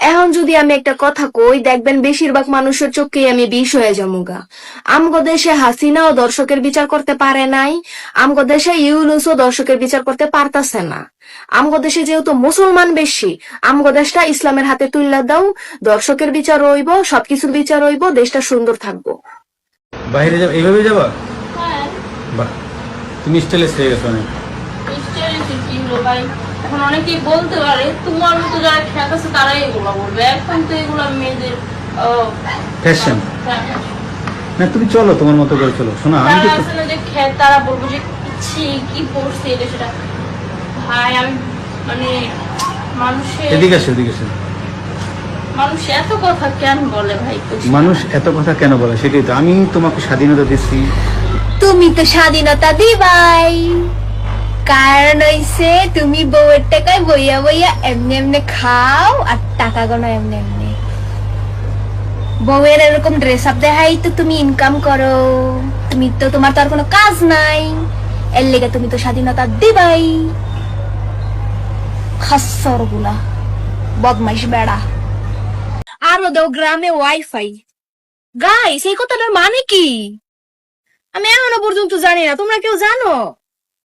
এখন যদি আমি একটা কথা কই দেখবেন বেশিরভাগ মানুষের চোখে আমি বিষ হয়ে যামুগা। আমগো দেশে হাসিনাও দর্শকের বিচার করতে পারে নাই আমগো দেশে ইউনুসও দর্শকের বিচার করতে পারতাছে না। আমগো দেশে যেহেতু মুসলমান বেশি আমগো দেশটা ইসলামের হাতে তুইলা দাও দর্শকের বিচার হইব সবকিছুর বিচার হইব দেশটা সুন্দর থাকব। বাইরে যাবা এইভাবে যাবা? হ্যাঁ। বাহ তুমি স্টাইলিশ হয়ে গেছো অনেক। স্টাইলিশ কি হলো ভাই। এখন অনেকেই বলতে পারে তোমার মতো যারা খ্যাত আছে তারাই এগুলো বলবে। এখন তো এগুলো মেয়েদের ফ্যাশন না তুমি চলো তোমার মতো করে চলো। শোনো আমি তারা কিন্তু যে খ্যাত তারা বলব যে ছি কি পড়ছে এটা সেটা। ভাই আমি মানে মানুষের এদিকে আসো এদিকে আসো। মানুষ এত কথা কেন বলে ভাই? মানুষ এত কথা কেন বলে? সেটাই তো। আমি তোমাকে স্বাধীনতা দিচ্ছি। তুমি তো স্বাধীনতা দিবাই। কারণ হইছে তুমি বউয়ের টাকায় বইয়া বইয়া এমনি এমনি খাও আর টাকা গোনা এমনি এমনি। বউয়ের এরকম ড্রেস আপ দেখাই তো তুমি ইনকাম করো। তুমি তো, তোমার তো আর কোনো কাজ নাই। এর লেগে তুমি তো স্বাধীনতা দিবাই। গুলা। বদমাইশ বেড়া। আরও দাও গ্রামে ওয়াইফাই গাইস এই কথাটার মানে কি? আমি এখনও পর্যন্ত জানি না, তোমরা কেউ জানো?